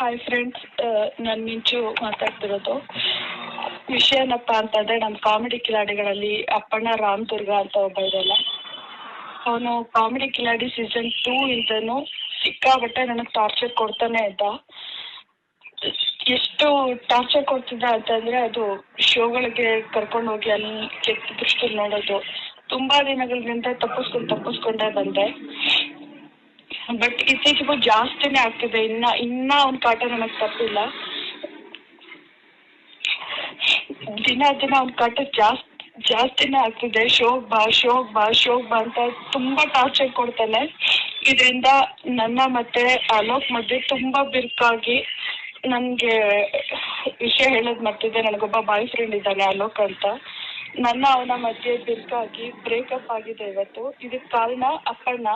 Hi friends ನಾನು ಮಿಂಚು ಮಾತಾಡ್ತಿರೋದು. ವಿಷಯ ಏನಪ್ಪ ಅಂತಂದರೆ ನಮ್ಮ ಕಾಮಿಡಿ ಕಿಲಾಡಿಗಳಲ್ಲಿ ಅಪ್ಪಣ್ಣ ರಾಮ್ ದುರ್ಗಾ ಅಂತ ಒಬ್ಬ ಇದಲ್ಲ ಅವನು ಕಾಮಿಡಿ ಕಿಲಾಡಿ ಸೀಸನ್ ಟೂ ಇಂದನು ಸಿಕ್ಕಾಬಟ್ಟೆ ನನಗೆ ಟಾರ್ಚರ್ ಕೊಡ್ತಾನೆ ಇದ್ದ ಎಷ್ಟು ಟಾರ್ಚರ್ ಕೊಡ್ತಿದ್ದ ಅಂತಂದ್ರೆ ಅದು ಶೋಗಳಿಗೆ ಕರ್ಕೊಂಡು ಹೋಗಿ ಅಲ್ಲಿ ಕೆಟ್ಟ ದೃಷ್ಟಿ ನೋಡೋದು. ತುಂಬಾ ದಿನಗಳಿಂದ ತಪ್ಪಿಸ್ಕೊಂಡು ತಪ್ಪಿಸ್ಕೊಂಡೇ ಬಂದೆ. ಬಟ್ ಇತ್ತೀಚೆಗೂ ಜಾಸ್ತಿನೇ ಆಗ್ತಿದೆ ಇನ್ನ ಇನ್ನ ಅವ್ನ ಕಾಟ ನನಗೆ ತಪ್ಪಿಲ್ಲ ದಿನ ದಿನ ಅವ್ನ ಕಾಟ ಜಾಸ್ತಿ ಜಾಸ್ತಿನೇ ಆಗ್ತಿದೆ ಶೋಕ್ ಬಾ ಶೋಕ್ ಬಾ ಶೋಕ್ ಬಾ ಅಂತ ತುಂಬಾ ಟಾರ್ಚರ್ ಕೊಡ್ತಾನೆ ಇದರಿಂದ ನನ್ನ ಮತ್ತೆ ಅಲೋಕ್ ಮಧ್ಯೆ ತುಂಬಾ ಬಿರುಕಾಗಿ ನನಗೆ ವಿಷಯ ಹೇಳೋದು ಮಾಡ್ತಿದೆ ನನಗೊಬ್ಬ ಬಾಯ್ ಫ್ರೆಂಡ್ ಇದ್ದಾನೆ ಅಲೋಕ್ ಅಂತ ನನ್ನ ಅವನ ಮಧ್ಯೆ ಬಿರುಕಾಗಿ ಬ್ರೇಕಪ್ ಆಗಿದೆ ಇವತ್ತು. ಇದಕ್ಕೆ ಕಾರಣ ಅಪ್ಪಣ್ಣ.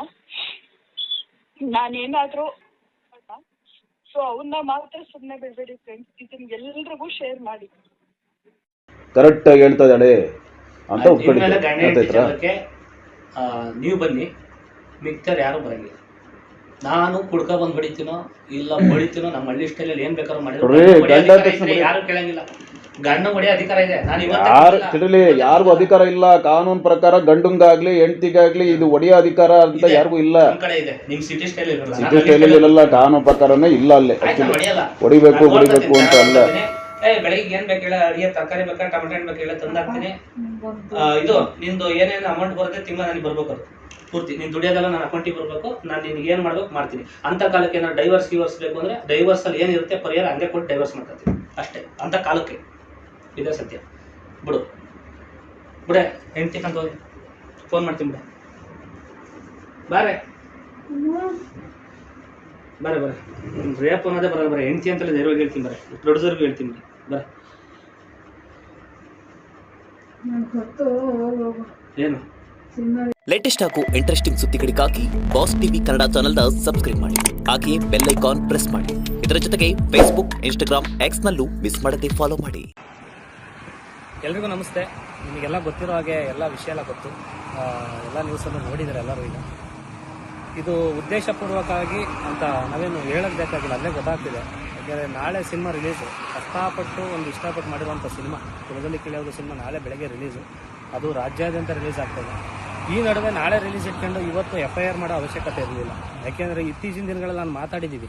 ನಾನೇನಾದ್ರೂ ಸೊ ಅವನ್ನ ಮಾತ್ರ ಸುಮ್ಮನೆ ಬಿಡಬೇಡಿ ಫ್ರೆಂಡ್ಸ್ ಇದನ್ನ ಎಲ್ರಿಗೂ ಶೇರ್ ಮಾಡಿ. ಕರೆಕ್ಟ್ ಆಗಿ ಹೇಳ್ತಾ ಇದ್ದಾಳೆ. ಅಂತ ಇನ್ಮೇಲೆ ಗಂಡ ಹೆಂಡ್ತಿ ಒಪ್ಕೊಂಡಿದ್ದೆ ಜಗಳಕ್ಕೆ, ಆ, ನೀವು ಬನ್ನಿ. ಮಿಕ್ತರ್ ಯಾರು ಬರಂಗಿಲ್ಲ. ನಾನು ಕುಡ್ಕ ಬಂದ್ ಬಡಿತೀನೋ ಇಲ್ಲ ಬಡಿತೀನೋ ನಮ್ಮ ಹಳ್ಳಿ ಸ್ಟೈಲಲ್ಲಿ ಏನ್ ಬೇಕಾದ್ರೂ ಮಾಡಿದ್ರು ಗಂಡ ಯಾರು ಕೇಳಂಗಿಲ್ಲ. ಗಂಡ ಹೊಡಿ ಅಧಿಕಾರ ಇದೆ. ನಾನು ಯಾರು ತಿಳಿ ಯಾರಿಗೂ ಅಧಿಕಾರ ಇಲ್ಲ. ಕಾನೂನು ಪ್ರಕಾರ ಗಂಡಂಗಾಗ್ಲಿ ಹೆಂಡತಿಗಾಗ್ಲಿ ಇದು ಒಡೆಯ ಅಧಿಕಾರ ಅಂತ ಯಾರಿಗೂ ಇಲ್ಲ. ನಮ್ ಕಡೆ ಇದೆ. ನಿಮ್ ಸಿಟಿ ಸ್ಟೈಲ್ ಇರಲ್ಲ. ಸಿಟಿ ಸ್ಟೈಲಲ್ಲಿ ಇಲ್ಲ ಕಾನೂನು ಪ್ರಕಾರನೇ ಇಲ್ಲ ಅಲ್ಲಿ. ಆಕ್ಚುಲಿ ಹೊಡಿಬೇಕು ಹೊಡಿಬೇಕು ಅಂತ ಅಲ್ಲ. ಏ ಬೆಳಿಗ್ಗೆ ಏನ್ ಬೇಕು ಹೇಳ? ಅಡಿಗೆ ತರಕಾರಿ ಬೇಕಾ? ಟಮಟೆ ಹಣ್ಣು ಬೇಕು ಹೇಳ? ತಂದಾಕ್ತೀನಿ ಆ, ಇದು ನಿಂದು ಏನೇನು ಅಮೌಂಟ್ ಬರುತ್ತೆ ತಿಂಗಳ ನನಗೆ ಬರ್ಬೇಕು ಅದು. ಪೂರ್ತಿ. ನೀನ್ ದುಡಿಯೋದೆಲ್ಲ ನನ್ನ ಅಕೌಂಟಿಗೆ ಬರಬೇಕು. ನಾನು ನಿನ್ಗೆ ಏನು ಮಾಡ್ಬೇಕು ಮಾಡ್ತೀನಿ. ಅಂತ ಕಾಲಕ್ಕೆ ಏನಾದ್ರು ಡೈವರ್ಸ್ ಗಿವರ್ಸ್ ಬೇಕು ಅಂದ್ರೆ ಡೈವರ್ಸ್ ಅಲ್ಲಿ ಏನಿರುತ್ತೆ ಪರಿಹಾರ ಹಂಗೆ ಕೊಟ್ಟು ಡೈವರ್ಸ್ ಮಾಡ್ಕೊತೀನಿ ಅಷ್ಟೇ. ಅಂತ ಕಾಲಕ್ಕೆ. ಇದೇ ಸತ್ಯ. ಬಿಡು. ಬಿಡೆ ಹೆಂಡ್ತಿ ಕಂತ ಹೋಗಿ. ಫೋನ್ ಮಾಡ್ತೀನಿ ಬಿಡೆ. ಬಾರೆ ಬರ ಬರ ರೇಪ್ ಅನ್ನೋದೇ ಬರಲ್ಲ ಬರ. ಹೆಂಡ್ತಿ ಅಂತಲೇ ಧೈರ್ಯವಾಗಿ ಹೇಳ್ತೀನಿ ಬರ. ಪ್ರೊಡ್ಯೂಸರ್ಗೂ ಹೇಳ್ತೀನಿ ಬರ ಏನು? ಲೇಟೆಸ್ಟ್ ಹಾಗೂ ಇಂಟ್ರೆಸ್ಟಿಂಗ್ ಸುದ್ದಿಗಳಿಗಾಗಿ ಬಾಸ್ ಟಿವಿ ಕನ್ನಡ ಚಾನೆಲ್ನ ಸಬ್ಸ್ಕ್ರೈಬ್ ಮಾಡಿ. ಹಾಗೆಯೇ ಬೆಲ್ ಐಕಾನ್ ಪ್ರೆಸ್ ಮಾಡಿ. ಇದರ ಜೊತೆಗೆ ಫೇಸ್ಬುಕ್ ಇನ್ಸ್ಟಾಗ್ರಾಮ್ ಎಕ್ಸ್ನಲ್ಲೂ ಮಿಸ್ ಮಾಡದೆ ಫಾಲೋ ಮಾಡಿ. ಎಲ್ರಿಗೂ ನಮಸ್ತೆ. ನಿಮಗೆಲ್ಲ ಗೊತ್ತಿರೋ ಹಾಗೆ ಎಲ್ಲ ವಿಷಯ ಎಲ್ಲ ಗೊತ್ತು. ಎಲ್ಲ ನ್ಯೂಸನ್ನು ನೋಡಿದ್ದಾರೆ ಎಲ್ಲರೂ ಈಗ. ಇದು ಉದ್ದೇಶಪೂರ್ವಕವಾಗಿ ಅಂತ ನಾವೇನು ಹೇಳೋದು ಬೇಕಾಗಿಲ್ಲ, ಅಲ್ಲೇ ಗೊತ್ತಾಗ್ತಿದೆ. ಯಾಕೆಂದರೆ ನಾಳೆ ಸಿನಿಮಾ ರಿಲೀಸು ಕಷ್ಟಪಟ್ಟು ಒಂದು ಇಷ್ಟಪಟ್ಟು ಮಾಡಿರುವಂಥ ಸಿನಿಮಾ ಕುಲದಲ್ಲಿ ಕೇಳೋದು ಸಿನಿಮಾ ನಾಳೆ ಬೆಳಗ್ಗೆ ರಿಲೀಸು ಅದು ರಾಜ್ಯಾದ್ಯಂತ ರಿಲೀಸ್ ಆಗ್ತದೆ ಈ ನಡುವೆ ನಾಳೆ ರಿಲೀಸ್ ಇಟ್ಕೊಂಡು ಇವತ್ತು ಎಫ್ ಐ ಆರ್ ಮಾಡೋ ಅವಶ್ಯಕತೆ ಇರಲಿಲ್ಲ. ಯಾಕೆಂದರೆ ಇತ್ತೀಚಿನ ದಿನಗಳಲ್ಲಿ ನಾನು ಮಾತಾಡಿದ್ದೀವಿ.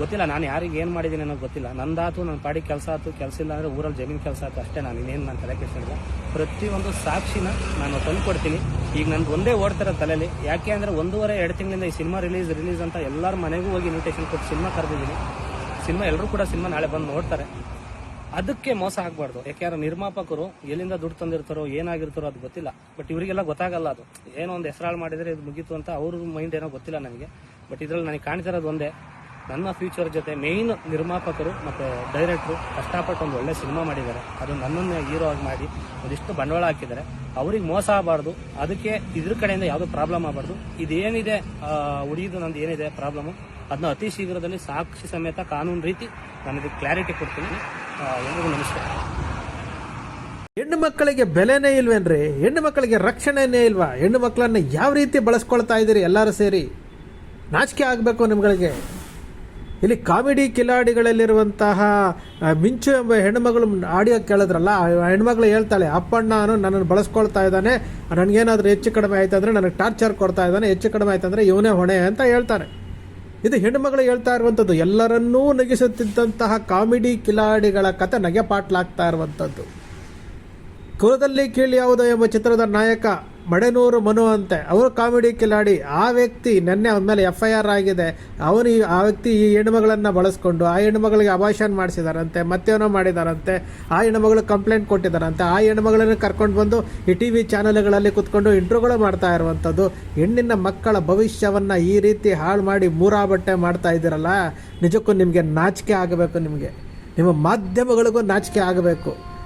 ಗೊತ್ತಿಲ್ಲ, ನಾನು ಯಾರಿಗೆ ಏನು ಮಾಡಿದ್ದೀನಿ ಅನ್ನೋ ಗೊತ್ತಿಲ್ಲ. ನಂದಾತು, ನನ್ನ ಪಾಡಿ ಕೆಲಸ ಆಯ್ತು ಕೆಲಸ ಇಲ್ಲ ಅಂದರೆ ಊರಲ್ಲಿ ಜಮೀನು ಕೆಲಸ ಆಯ್ತು ಅಷ್ಟೇ ನಾನು, ಇನ್ನೇನು ನಾನು ತಲೆ ಕೆಡಿಸಿಲ್ಲ ಪ್ರತಿಯೊಂದು ಸಾಕ್ಷಿನ ನಾನು ತಂದು ಕೊಡ್ತೀನಿ. ಈಗ ನಂದು ಒಂದೇ ಓಡ್ತಾರೆ ತಲೆಯಲ್ಲಿ ಯಾಕೆ ಅಂದರೆ ಒಂದೂವರೆ, ಎರಡು ತಿಂಗಳಿಂದ ಈ ಸಿನಿಮಾ ರಿಲೀಸ್ ರಿಲೀಸ್ ಅಂತ ಎಲ್ಲರ ಮನೆಗೂ ಹೋಗಿ ಇನ್ವಿಟೇಷನ್ ಕೊಟ್ಟು ಸಿನಿಮಾ ಕರೆದಿದ್ದೀನಿ. ಸಿನಿಮಾ ಎಲ್ಲರೂ ಕೂಡ ಸಿನಿಮಾ ನಾಳೆ ಬಂದು ನೋಡ್ತಾರೆ. ಅದಕ್ಕೆ ಮೋಸ ಆಗಬಾರ್ದು. ಯಾಕೆಂದ್ರೆ ನಿರ್ಮಾಪಕರು ಎಲ್ಲಿಂದ ದುಡ್ಡು ತಂದಿರ್ತಾರೋ, ಏನಾಗಿರ್ತಾರೋ ಅದು ಗೊತ್ತಿಲ್ಲ. ಬಟ್ ಇವರಿಗೆಲ್ಲ ಗೊತ್ತಾಗಲ್ಲ ಅದು. ಏನೋ ಒಂದು ಹೆಸರಾಳು ಮಾಡಿದರೆ ಇದು ಮುಗೀತು ಅಂತ ಅವ್ರ ಮೈಂಡ್ ಏನೋ ಗೊತ್ತಿಲ್ಲ ನನಗೆ. ಬಟ್ ಇದರಲ್ಲಿ ನನಗೆ ಕಾಣ್ತಿರೋದು ಒಂದೇ. ನನ್ನ ಫ್ಯೂಚರ್ ಜೊತೆ ಮೇಯ್ನ್ ನಿರ್ಮಾಪಕರು ಮತ್ತು ಡೈರೆಕ್ಟ್ರು ಕಷ್ಟಪಟ್ಟು ಒಂದು ಒಳ್ಳೆ ಸಿನಿಮಾ ಮಾಡಿದ್ದಾರೆ. ಅದು ನನ್ನನ್ನು ಹೀರೋ ಆಗಿ ಮಾಡಿ ಒಂದಿಷ್ಟು ಬಂಡವಾಳ ಹಾಕಿದ್ದಾರೆ. ಅವ್ರಿಗೆ ಮೋಸ ಆಗಬಾರ್ದು. ಅದಕ್ಕೆ ಇದ್ರ ಕಡೆಯಿಂದ ಯಾವುದೋ ಪ್ರಾಬ್ಲಮ್ ಆಗಬಾರ್ದು. ಇದೇನಿದೆ ಉಳಿದು ನಂದು ಏನಿದೆ ಪ್ರಾಬ್ಲಮು ಅದನ್ನ ಅತಿ ಶೀಘ್ರದಲ್ಲಿ ಸಾಕ್ಷಿ ಸಮೇತ ಕಾನೂನು ರೀತಿ ನನಗೆ ಕ್ಲಾರಿಟಿ ಕೊಡ್ತೀನಿ. ಎಲ್ರಿಗೂ ನಮಸ್ಕಾರ. ಹೆಣ್ಣು ಮಕ್ಕಳಿಗೆ ಬೆಲೆನೇ ಇಲ್ವೇನ್ರಿ ಹೆಣ್ಣು ಮಕ್ಕಳಿಗೆ ರಕ್ಷಣೆನೇ ಇಲ್ವಾ? ಹೆಣ್ಣು ಮಕ್ಕಳನ್ನ ಯಾವ ರೀತಿ ಬಳಸ್ಕೊಳ್ತಾ ಇದ್ದೀರಿ ಎಲ್ಲರೂ ಸೇರಿ? ನಾಚಿಕೆ ಆಗಬೇಕು ನಿಮ್ಗಳಿಗೆ. ಇಲ್ಲಿ ಕಾಮಿಡಿ ಕಿಲಾಡಿಗಳಲ್ಲಿರುವಂತಹ ಮಿಂಚು ಎಂಬ ಹೆಣ್ಣುಮಗಳು ಆಡಿಯೋ ಕೇಳಿದ್ರಲ್ಲ ಹೆಣ್ಮಗಳು ಹೇಳ್ತಾಳೆ, ಅಪ್ಪಣ್ಣನು ನನ್ನನ್ನು ಬಳಸ್ಕೊಳ್ತಾ ಇದ್ದಾನೆ, ನನಗೇನಾದರೂ ಹೆಚ್ಚು ಕಡಿಮೆ ಆಯ್ತಂದ್ರೆ ನನಗೆ ಟಾರ್ಚರ್ ಕೊಡ್ತಾ ಇದ್ದಾನೆ, ಹೆಚ್ಚು ಕಡಿಮೆ ಆಯ್ತಂದ್ರೆ ಇವನೇ ಹೊಣೆ ಅಂತ ಹೇಳ್ತಾನೆ ಇದು ಹೆಣ್ಣುಮಗಳು ಹೇಳ್ತಾ ಇರುವಂಥದ್ದು, ಎಲ್ಲರನ್ನೂ ನಗಿಸುತ್ತಿದ್ದಂತಹ ಕಾಮಿಡಿ ಕಿಲಾಡಿಗಳ ಕತೆ ಪಾಟ್ಲಾಗ್ತಾ ಇರುವಂಥದ್ದು. ಕುಲದಲ್ಲಿ ಕೀಳಿ ಯಾವುದೋ ಎಂಬ ಚಿತ್ರದ ನಾಯಕ ಮಡೆನೂರು ಮನು ಅಂತೆ. ಅವರು ಕಾಮಿಡಿ ಕಿಲಾಡಿ. ಆ ವ್ಯಕ್ತಿ ನೆನ್ನೆ ಅವನ ಮೇಲೆ ಎಫ್ ಐ ಆರ್ ಆಗಿದೆ. ಅವನು ಈ- ಆ ವ್ಯಕ್ತಿ ಈ ಹೆಣ್ಮಗಳನ್ನು ಬಳಸ್ಕೊಂಡು, ಆ ಹೆಣ್ಮಗಳಿಗೆ ಅಭಾಷಣ ಮಾಡಿಸಿದಾರಂತೆ ಮತ್ತೇನೋ ಮಾಡಿದಾರಂತೆ, ಆ ಹೆಣ್ಮಗಳು ಕಂಪ್ಲೇಂಟ್ ಕೊಟ್ಟಿದ್ದಾರಂತೆ ಆ ಹೆಣ್ಮಗಳನ್ನು ಕರ್ಕೊಂಡು ಬಂದು ಈ ಟಿ ವಿ ಚಾನಲ್ಗಳಲ್ಲಿ ಕುತ್ಕೊಂಡು ಇಂಟ್ರೋಗಳು ಮಾಡ್ತಾ ಇರುವಂಥದ್ದು. ಹೆಣ್ಣಿನ ಮಕ್ಕಳ ಭವಿಷ್ಯವನ್ನು ಈ ರೀತಿ ಹಾಳು ಮಾಡಿ ಮೂರಾ ಬಟ್ಟೆ ಮಾಡ್ತಾ ಇದ್ದೀರಲ್ಲ, ನಿಜಕ್ಕೂ ನಿಮಗೆ ನಾಚಿಕೆ ಆಗಬೇಕು ನಿಮಗೆ. ನಿಮ್ಮ ಮಾಧ್ಯಮಗಳಿಗೂ ನಾಚಿಕೆ ಆಗಬೇಕು.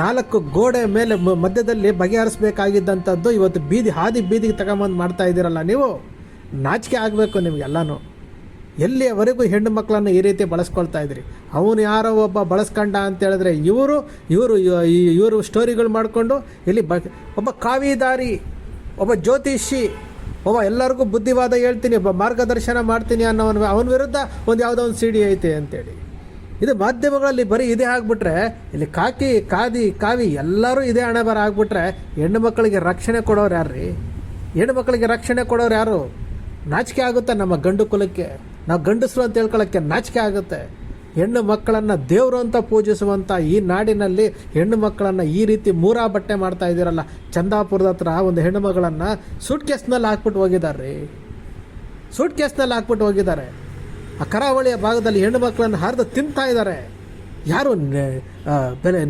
ನಾಲ್ಕು ಗೋಡೆ ಮೇಲೆ ಮಧ್ಯದಲ್ಲಿ ಬಗೆಹರಿಸಬೇಕಾಗಿದ್ದಂಥದ್ದು ಇವತ್ತು ಬೀದಿ, ಹಾದಿ ಬೀದಿಗೆ ತಗೊಂಬಂದು ಮಾಡ್ತಾ ಇದ್ದೀರಲ್ಲ ನೀವು? ನಾಚಿಕೆ ಆಗಬೇಕು ನಿಮಗೆಲ್ಲನೂ. ಎಲ್ಲಿಯವರೆಗೂ ಹೆಣ್ಣು ಮಕ್ಕಳನ್ನು ಈ ರೀತಿ ಬಳಸ್ಕೊಳ್ತಾ ಇದ್ರಿ? ಅವನು ಯಾರೋ ಒಬ್ಬ ಬಳಸ್ಕೊಂಡ ಅಂತ ಹೇಳಿದ್ರೆ ಇವರು ಇವರು ಇವರು ಸ್ಟೋರಿಗಳು ಮಾಡಿಕೊಂಡು ಇಲ್ಲಿ ಬ ಒಬ್ಬ ಕಾವಿದಾರಿ, ಒಬ್ಬ ಜ್ಯೋತಿಷಿ, ಒಬ್ಬ ಎಲ್ಲರಿಗೂ ಬುದ್ಧಿವಾದ ಹೇಳ್ತೀನಿ, ಒಬ್ಬ ಮಾರ್ಗದರ್ಶನ ಮಾಡ್ತೀನಿ ಅನ್ನೋವನ ಅವನ ವಿರುದ್ಧ ಒಂದು ಯಾವುದೋ ಒಂದು ಸಿ ಡಿ ಐತೆ ಅಂತೇಳಿ. ಇದು ಮಾಧ್ಯಮಗಳಲ್ಲಿ ಬರೀ ಇದೇ ಆಗ್ಬಿಟ್ರೆ, ಇಲ್ಲಿ ಕಾಕಿ, ಕಾದಿ, ಕಾವಿ ಎಲ್ಲರೂ ಇದೇ ಹಣೆ ಬರ ಆಗ್ಬಿಟ್ರೆ ಹೆಣ್ಣು ಮಕ್ಕಳಿಗೆ ರಕ್ಷಣೆ ಕೊಡೋರು ಯಾರ್ರೀ? ಹೆಣ್ಣು ಮಕ್ಕಳಿಗೆ ರಕ್ಷಣೆ ಕೊಡೋರು ಯಾರು? ನಾಚಿಕೆ ಆಗುತ್ತೆ ನಮ್ಮ ಗಂಡು ಕುಲಕ್ಕೆ? ನಾವು ಗಂಡಸರು ಅಂತ ಹೇಳ್ಕೊಳ್ಳೋಕ್ಕೆ ನಾಚಿಕೆ ಆಗುತ್ತೆ. ಹೆಣ್ಣು ಮಕ್ಕಳನ್ನು ದೇವರು ಅಂತ ಪೂಜಿಸುವಂಥ ಈ ನಾಡಿನಲ್ಲಿ ಹೆಣ್ಣು ಮಕ್ಕಳನ್ನು ಈ ರೀತಿ ಮೂರಾ ಬಟ್ಟೆ ಮಾಡ್ತಾ ಇದ್ದೀರಲ್ಲ. ಚಂದಾಪುರದ ಹತ್ರ ಒಂದು ಹೆಣ್ಣು ಮಗಳನ್ನು ಸೂಟ್ ಕೇಸ್ನಲ್ಲಿ ಹಾಕ್ಬಿಟ್ಟು ಹೋಗಿದ್ದಾರೆ ರೀ. ಸೂಟ್ ಕೇಸ್ನಲ್ಲಿ ಹಾಕ್ಬಿಟ್ಟು ಹೋಗಿದ್ದಾರೆ. ಆ ಕರಾವಳಿಯ ಭಾಗದಲ್ಲಿ ಹೆಣ್ಣು ಮಕ್ಕಳನ್ನು ಹರಿದು ತಿಂತಾ ಇದ್ದಾರೆ. ಯಾರು ಬೆಲೆ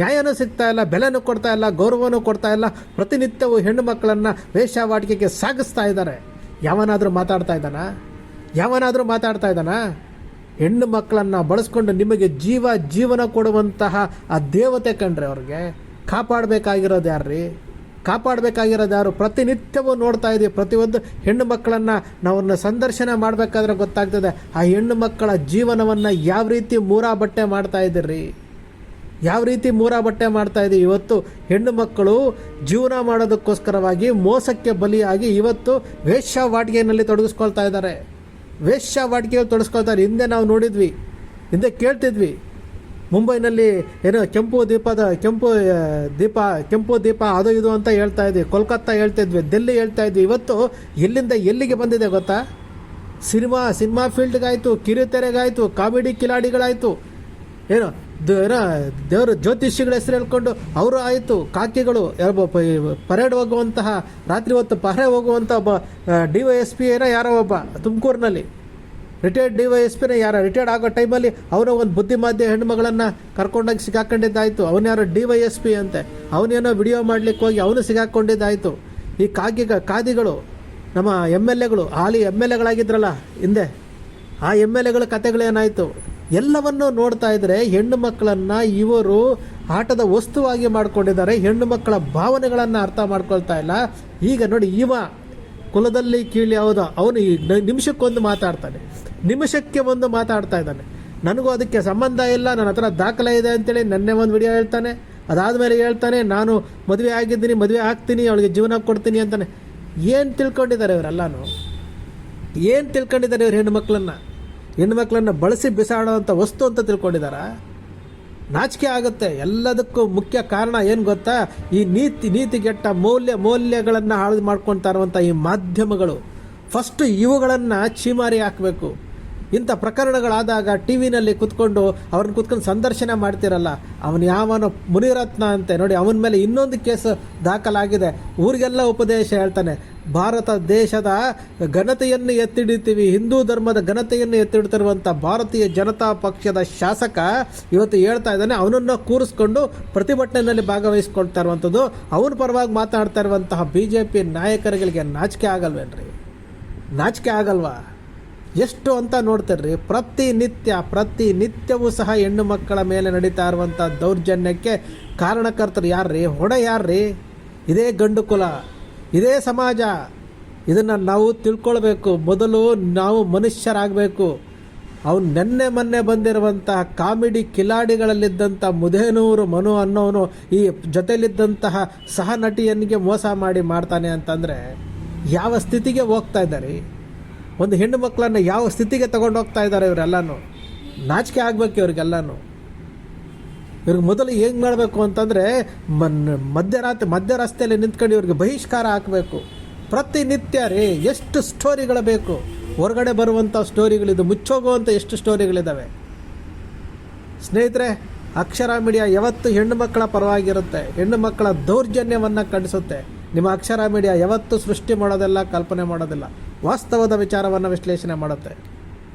ನ್ಯಾಯನೂ ಸಿಗ್ತಾ ಇಲ್ಲ, ಬೆಲೆನೂ ಕೊಡ್ತಾ ಇಲ್ಲ, ಗೌರವನೂ ಕೊಡ್ತಾ ಇಲ್ಲ, ಪ್ರತಿನಿತ್ಯವೂ ಹೆಣ್ಣು ಮಕ್ಕಳನ್ನು ವೇಷವಾಟಿಕೆಗೆ ಸಾಗಿಸ್ತಾ ಇದ್ದಾರೆ. ಯಾವನಾದರೂ ಮಾತಾಡ್ತಾ ಇದ್ದಾನ? ಯಾವನಾದರೂ ಮಾತಾಡ್ತಾ ಇದ್ದಾನಾ? ಹೆಣ್ಣು ಮಕ್ಕಳನ್ನು ಬಳಸ್ಕೊಂಡು ನಿಮಗೆ ಜೀವ, ಜೀವನ ಕೊಡುವಂತಹ ಆ ದೇವತೆ ಕಂಡ್ರೆ ಅವ್ರಿಗೆ ಕಾಪಾಡಬೇಕಾಗಿರೋದು ಯಾರ್ರೀ? ಕಾಪಾಡಬೇಕಾಗಿರೋದು ಯಾರು? ಪ್ರತಿನಿತ್ಯವೂ ನೋಡ್ತಾ ಇದ್ದೀವಿ ಪ್ರತಿಯೊಂದು ಹೆಣ್ಣು ಮಕ್ಕಳನ್ನು ನಾವನ್ನ ಸಂದರ್ಶನ ಮಾಡಬೇಕಾದ್ರೆ ಗೊತ್ತಾಗ್ತದೆ. ಆ ಹೆಣ್ಣು ಮಕ್ಕಳ ಜೀವನವನ್ನು ಯಾವ ರೀತಿ ಮೂರಾ ಬಟ್ಟೆ ಮಾಡ್ತಾ ಇದ್ದೀರಿ? ಯಾವ ರೀತಿ ಮೂರಾ ಬಟ್ಟೆ ಮಾಡ್ತಾ ಇದ್ದೀವಿ ಇವತ್ತು ಹೆಣ್ಣು ಮಕ್ಕಳು ಜೀವನ ಮಾಡೋದಕ್ಕೋಸ್ಕರವಾಗಿ ಮೋಸಕ್ಕೆ ಬಲಿಯಾಗಿ ಇವತ್ತು ವೇಶ್ಯಾವಾಟಿಕೆಯಲ್ಲಿ ತೊಡಗಿಸ್ಕೊಳ್ತಾ ಇದ್ದಾರೆ. ವೇಶ್ಯಾವಾಟಿಕೆಯಲ್ಲಿ ತೊಡಗಿಸ್ಕೊಳ್ತಾರೆ ಹಿಂದೆ ನಾವು ನೋಡಿದ್ವಿ. ಹಿಂದೆ ಕೇಳ್ತಿದ್ವಿ. ಮುಂಬೈನಲ್ಲಿ ಏನೋ ಕೆಂಪು ದೀಪದ, ಕೆಂಪು ದೀಪ ಕೆಂಪು ದೀಪ ಅದು ಇದು ಅಂತ ಹೇಳ್ತಾ ಇದ್ವಿ. ಕೋಲ್ಕತ್ತಾ ಹೇಳ್ತಿದ್ವಿ ಡೆಲ್ಲಿ ಹೇಳ್ತಾ ಇದ್ವಿ. ಇವತ್ತು ಎಲ್ಲಿಂದ ಎಲ್ಲಿಗೆ ಬಂದಿದೆ ಗೊತ್ತಾ? ಸಿನಿಮಾ ಸಿನಿಮಾ ಫೀಲ್ಡ್ಗಾಯಿತು, ಕಿರುತೆರೆಗಾಯಿತು, ಕಾಮಿಡಿ ಕಿಲಾಡಿಗಳಾಯಿತು. ಏನೋ ಏನೋ, ದೇವರು ಜ್ಯೋತಿಷಿಗಳ ಹೆಸರು ಹೇಳ್ಕೊಂಡು ಅವರು ಆಯಿತು, ಕಾಕಿಗಳು ಪರೇಡ್ ಹೋಗುವಂತಹ, ರಾತ್ರಿ ಹೊತ್ತು ಪಹರೆ ಹೋಗುವಂಥ ಒಬ್ಬ ಡಿ ವೈ ಎಸ್ ಪಿ ಏನೋ, ಯಾರೋ ಒಬ್ಬ, ತುಮಕೂರಿನಲ್ಲಿ. ರಿಟೈರ್ಡ್ ಡಿ ವೈ ಎಸ್ ಪಿನ ಯಾರ ರಿಟೈರ್ಡ್ ಆಗೋ ಟೈಮಲ್ಲಿ ಅವನ ಒಂದು ಬುದ್ಧಿಮಾದ್ಯ ಹೆಣ್ಮಗಳನ್ನು ಕರ್ಕೊಂಡೋಗಿ ಸಿಗಾಕೊಂಡಿದ್ದಾಯಿತು. ಅವನು ಯಾರೋ ಡಿ ವೈ ಎಸ್ ಪಿ ಅಂತೆ. ಅವನೇನೋ ವಿಡಿಯೋ ಮಾಡ್ಲಿಕ್ಕೆ ಹೋಗಿ ಅವನು ಸಿಗಾಕೊಂಡಿದ್ದಾಯಿತು. ಈ ಕಾಗಿಗ, ಕಾದಿಗಳು, ನಮ್ಮ ಎಂ ಎಲ್ ಎಗಳು, ಹಾಲಿ ಎಂ ಎಲ್ ಎಗಳಾಗಿದ್ರಲ್ಲ ಹಿಂದೆ, ಆ ಎಂ ಎಲ್ ಎಗಳ ಕತೆಗಳೇನಾಯಿತು? ಎಲ್ಲವನ್ನೂ ನೋಡ್ತಾ ಇದ್ರೆ ಹೆಣ್ಣು ಮಕ್ಕಳನ್ನು ಇವರು ಆಟದ ವಸ್ತುವಾಗಿ ಮಾಡ್ಕೊಂಡಿದ್ದಾರೆ. ಹೆಣ್ಣು ಮಕ್ಕಳ ಭಾವನೆಗಳನ್ನು ಅರ್ಥ ಮಾಡ್ಕೊಳ್ತಾ ಇಲ್ಲ. ಈಗ ನೋಡಿ, ಇವ ಕುಲದಲ್ಲಿ ಕೀಳಿ ಹೌದಾ. ಅವನು ಈ ನಿಮಿಷಕ್ಕೊಂದು ಮಾತಾಡ್ತಾನೆ. ನಿಮಿಷಕ್ಕೆ ಒಂದು ಮಾತಾಡ್ತಾ ಇದ್ದಾನೆ. ನನಗೂ ಅದಕ್ಕೆ ಸಂಬಂಧ ಇಲ್ಲ, ನನ್ನ ಹತ್ರ ದಾಖಲೆ ಇದೆ ಅಂತೇಳಿ ನೆನ್ನೆ ಒಂದು ವಿಡಿಯೋ ಹೇಳ್ತಾನೆ. ಅದಾದಮೇಲೆ ಹೇಳ್ತಾನೆ, ನಾನು ಮದುವೆ ಆಗಿದ್ದೀನಿ, ಮದುವೆ ಆಗ್ತೀನಿ, ಅವಳಿಗೆ ಜೀವನ ಕೊಡ್ತೀನಿ ಅಂತಾನೆ. ಏನು ತಿಳ್ಕೊಂಡಿದ್ದಾರೆ ಇವರೆಲ್ಲನೂ? ಏನು ತಿಳ್ಕೊಂಡಿದ್ದಾರೆ ಇವ್ರು ಹೆಣ್ಣುಮಕ್ಳನ್ನ ಹೆಣ್ಣುಮಕ್ಳನ್ನು ಬಳಸಿ ಬಿಸಾಡೋವಂಥ ವಸ್ತು ಅಂತ ತಿಳ್ಕೊಂಡಿದ್ದಾರೆ? ನಾಚಿಕೆ ಆಗುತ್ತೆ. ಎಲ್ಲದಕ್ಕೂ ಮುಖ್ಯ ಕಾರಣ ಏನು ಗೊತ್ತಾ? ಈ ನೀತಿ, ನೀತಿಗೆಟ್ಟ ಮೌಲ್ಯ, ಮೌಲ್ಯಗಳನ್ನು ಹಾಳು ಮಾಡ್ಕೊತಾ ಇರುವಂಥ ಈ ಮಾಧ್ಯಮಗಳು. ಫಸ್ಟ್ ಇವುಗಳನ್ನು ಚೀಮಾರಿ ಹಾಕಬೇಕು. ಇಂಥ ಪ್ರಕರಣಗಳಾದಾಗ ಟಿ ವಿನಲ್ಲಿ ಕುತ್ಕೊಂಡು ಅವ್ರನ್ನ ಕುತ್ಕೊಂಡು ಸಂದರ್ಶನ ಮಾಡ್ತಿರಲ್ಲ, ಅವನು ಯಾವನೋ ಮುನಿರತ್ನ ಅಂತೆ. ನೋಡಿ, ಅವನ ಮೇಲೆ ಇನ್ನೊಂದು ಕೇಸ್ ದಾಖಲಾಗಿದೆ. ಊರಿಗೆಲ್ಲ ಉಪದೇಶ ಹೇಳ್ತಾನೆ, ಭಾರತ ದೇಶದ ಘನತೆಯನ್ನು ಎತ್ತಿಡಿತೀವಿ, ಹಿಂದೂ ಧರ್ಮದ ಘನತೆಯನ್ನು ಎತ್ತಿಡ್ತಿರುವಂಥ ಭಾರತೀಯ ಜನತಾ ಪಕ್ಷದ ಶಾಸಕ ಇವತ್ತು ಹೇಳ್ತಾ ಇದ್ದಾನೆ, ಅವನನ್ನು ಕೂರಿಸ್ಕೊಂಡು ಪ್ರತಿಭಟನೆಯಲ್ಲಿ ಭಾಗವಹಿಸ್ಕೊಳ್ತಾ ಇರುವಂಥದ್ದು. ಅವನ ಪರವಾಗಿ ಮಾತಾಡ್ತಾ ಇರುವಂತಹ ಬಿ ಜೆ ಪಿ ನಾಯಕರುಗಳಿಗೆ ನಾಚಿಕೆ ಆಗಲ್ವೇನ್ರಿ? ನಾಚಿಕೆ ಆಗಲ್ವಾ? ಎಷ್ಟು ಅಂತ ನೋಡ್ತಿರ್ರಿ. ಪ್ರತಿನಿತ್ಯ, ಪ್ರತಿನಿತ್ಯವೂ ಸಹ ಹೆಣ್ಣು ಮಕ್ಕಳ ಮೇಲೆ ನಡೀತಾ ಇರುವಂಥ ದೌರ್ಜನ್ಯಕ್ಕೆ ಕಾರಣಕರ್ತರು ಯಾರ್ರಿ? ಹೊಡೆ ಯಾರ್ರಿ? ಇದೇ ಗಂಡು ಕುಲ, ಇದೇ ಸಮಾಜ. ಇದನ್ನು ನಾವು ತಿಳ್ಕೊಳ್ಬೇಕು. ಮೊದಲು ನಾವು ಮನುಷ್ಯರಾಗಬೇಕು. ಅವನು ನೆನ್ನೆ ಮೊನ್ನೆ ಬಂದಿರುವಂತಹ ಕಾಮಿಡಿ ಕಿಲಾಡಿಗಳಲ್ಲಿದ್ದಂಥ ಮುದೇನೂರು ಮನು ಅನ್ನೋನು ಈ ಜೊತೆಯಲ್ಲಿದ್ದಂತಹ ಸಹ ನಟಿಯನ್ಗೆ ಮೋಸ ಮಾಡಿ ಮಾಡ್ತಾನೆ ಅಂತಂದರೆ ಯಾವ ಸ್ಥಿತಿಗೆ ಹೋಗ್ತಾ ಇದ್ದಾರೆ? ಒಂದು ಹೆಣ್ಣು ಮಕ್ಕಳನ್ನು ಯಾವ ಸ್ಥಿತಿಗೆ ತಗೊಂಡು ಹೋಗ್ತಾ ಇದ್ದಾರೆ ಇವರೆಲ್ಲನೂ? ನಾಚಿಕೆ ಆಗಬೇಕು ಇವ್ರಿಗೆಲ್ಲನೂ. ಇವ್ರಿಗೆ ಮೊದಲು ಏನು ಮಾಡಬೇಕು ಅಂತಂದರೆ, ಮನ್, ಮಧ್ಯರಾತ್ರಿ ಮಧ್ಯ ರಸ್ತೆಯಲ್ಲಿ ನಿಂತ್ಕೊಂಡು ಇವ್ರಿಗೆ ಬಹಿಷ್ಕಾರ ಹಾಕಬೇಕು. ಪ್ರತಿನಿತ್ಯ ರೀ, ಎಷ್ಟು ಸ್ಟೋರಿಗಳು ಬೇಕು. ಹೊರಗಡೆ ಬರುವಂಥ ಸ್ಟೋರಿಗಳಿದ್ದು, ಮುಚ್ಚೋಗುವಂಥ ಎಷ್ಟು ಸ್ಟೋರಿಗಳಿದ್ದಾವೆ ಸ್ನೇಹಿತರೆ, ಅಕ್ಷರ ಮೀಡಿಯಾ ಯಾವತ್ತು ಹೆಣ್ಣು ಮಕ್ಕಳ ಪರವಾಗಿರುತ್ತೆ. ಹೆಣ್ಣು ಮಕ್ಕಳ ದೌರ್ಜನ್ಯವನ್ನು ಕಂಡಿಸುತ್ತೆ ನಿಮ್ಮ ಅಕ್ಷರ ಮೀಡಿಯಾ ಯಾವತ್ತು ಸೃಷ್ಟಿ ಮಾಡೋದಿಲ್ಲ, ಕಲ್ಪನೆ ಮಾಡೋದಿಲ್ಲ. ವಾಸ್ತವದ ವಿಚಾರವನ್ನು ವಿಶ್ಲೇಷಣೆ ಮಾಡುತ್ತೆ.